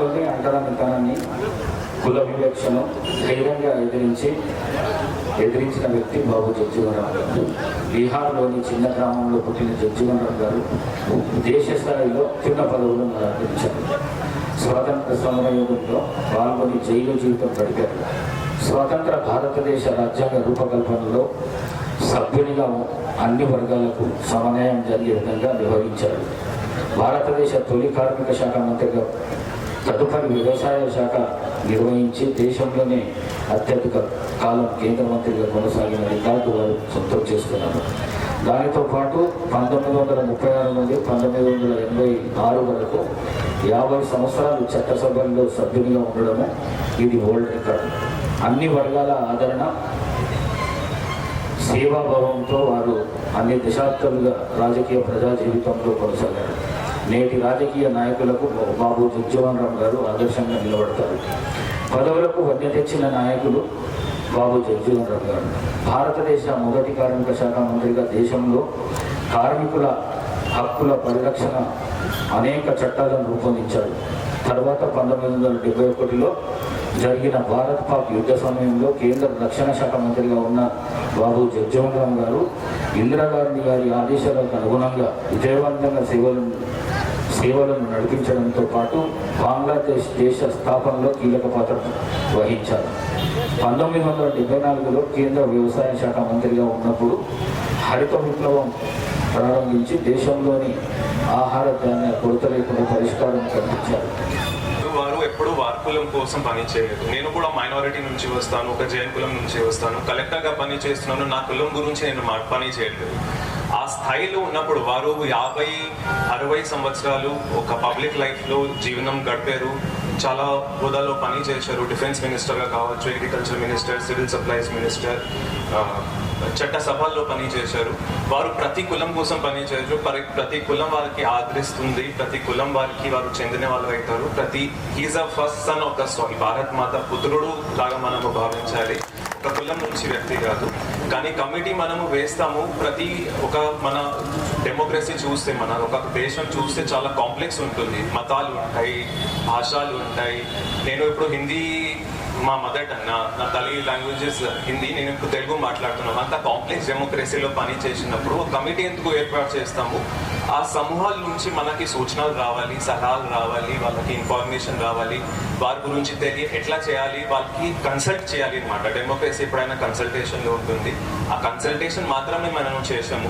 లోని అంటరానితనాన్ని కుల వివక్షను ధైర్యంగా ఎదిరించి ఎదిరించిన వ్యక్తి బాబు జగ్జీవనరావు గారు. బీహార్లోని చిన్న గ్రామంలో పుట్టిన జగ్జీవనరావు గారు దేశ స్థాయిలో చిన్న పదవులను అలంకరించారు స్వాతంత్ర సమరయుగంలో పాల్గొని జైలు జీవితం గడిపారు. స్వతంత్ర భారతదేశ రాజ్యాంగ రూపకల్పనలో సభ్యునిగా అన్ని వర్గాలకు సమన్వయం జరిగే విధంగా నిర్వహించారు. భారతదేశ తొలి కార్మిక శాఖ మంత్రిగా తదుపరి వ్యవసాయ శాఖ నిర్వహించి దేశంలోనే అత్యధిక కాలం కేంద్ర మంత్రిగా కొనసాగిన రికార్డు వారు సొంతం చేసుకున్నారు. దానితో పాటు పంతొమ్మిది వందల ముప్పై ఆరు నుండి పంతొమ్మిది వందల ఎనభై ఆరు వరకు యాభై సంవత్సరాలు చట్టసభల్లో సభ్యునిగా ఉండడము ఇది వరల్డ్ రికార్డు. అన్ని వర్గాల ఆదరణ సేవాభావంతో వారు అన్ని దశాబ్దాలుగా రాజకీయ ప్రజా జీవితంలో కొనసాగారు. నేటి రాజకీయ నాయకులకు బాబు జగ్జీవన్ రామ్ గారు ఆదర్శంగా నిలబడతారు. పదవులకు వన్య తెచ్చిన నాయకులు బాబు జగ్జీవన్ రామ్ గారు. భారతదేశ మొదటి కార్మిక శాఖ మంత్రిగా దేశంలో కార్మికుల హక్కుల పరిరక్షణ అనేక చట్టాలను రూపొందించారు. తర్వాత పంతొమ్మిది వందల డెబ్బై ఒకటిలో జరిగిన భారత్ పాక్ యుద్ధ సమయంలో కేంద్ర రక్షణ శాఖ మంత్రిగా ఉన్న బాబు జగ్జీవన్ రామ్ గారు ఇందిరాగాంధీ గారి ఆదేశాలకు అనుగుణంగా విజయవంతంగా సేవలు సేవలను నడిపించడంతో పాటు బంగ్లాదేశ్ దేశ స్థాపనలో కీలక పాత్ర వహించారు. పంతొమ్మిది వందల డెబ్బై నాలుగులో కేంద్ర వ్యవసాయ శాఖ మంత్రిగా ఉన్నప్పుడు హరిత విప్లవం ప్రారంభించి దేశంలోని ఆహార ధాన్య కొరత లేకుండా పరిష్కారం కల్పించారు. వారు ఎప్పుడు వార్కులం కోసం పని చేయలేదు నేను కూడా మైనారిటీ నుంచి వస్తాను ఒక జైన్ కులం నుంచి వస్తాను. కలెక్టర్గా పని చేస్తున్నాను నా కులం గురించి నేను పని చేయలేదు ఆ స్థాయిలో ఉన్నప్పుడు వారు యాభై అరవై సంవత్సరాలు ఒక పబ్లిక్ లైఫ్లో జీవనం గడిపారు. చాలా హోదాలో పని చేశారు. డిఫెన్స్ మినిస్టర్గా కావచ్చు agriculture minister civil supplies minister చట్టసభల్లో పని చేశారు. వారు ప్రతి కులం కోసం పనిచేయరు పరి- ప్రతి కులం వారికి ఆదరిస్తుంది. ప్రతి కులం వారికి వారు చెందిన వాళ్ళు అవుతారు. ప్రతి హీజ్ అ ఫస్ట్ సన్ ఒక సారీ భారత్ మాత పుత్రుడు లాగా మనము భావించాలి. ఒక కులం నుంచి వ్యక్తి కాదు. కానీ కమిటీ మనము వేస్తాము. ప్రతి ఒక మన డెమోక్రసీ చూస్తే మన ఒక దేశం చూస్తే చాలా కాంప్లెక్స్ ఉంటుంది. మతాలు ఉంటాయి భాషలు ఉంటాయి. నేను ఇప్పుడు హిందీ మా మదర్ టంగ్ నా తల్లి లాంగ్వేజెస్ హిందీ నేను ఇప్పుడు తెలుగు మాట్లాడుతున్నాను. అంత కాంప్లెక్స్ డెమోక్రసీలో పని చేసినప్పుడు ఒక కమిటీ ఎందుకు ఏర్పాటు చేస్తాము? ఆ సమూహాల నుంచి మనకి సూచనలు రావాలి సలహాలు రావాలి వాళ్ళకి ఇన్ఫర్మేషన్ రావాలి. వారి గురించి తెలియ ఎట్లా చేయాలి వాళ్ళకి కన్సల్ట్ చేయాలి అనమాట డెమోక్రసీ ఎప్పుడైనా కన్సల్టేషన్లో ఉంటుంది. ఆ కన్సల్టేషన్ మాత్రమే మనం చేసాము.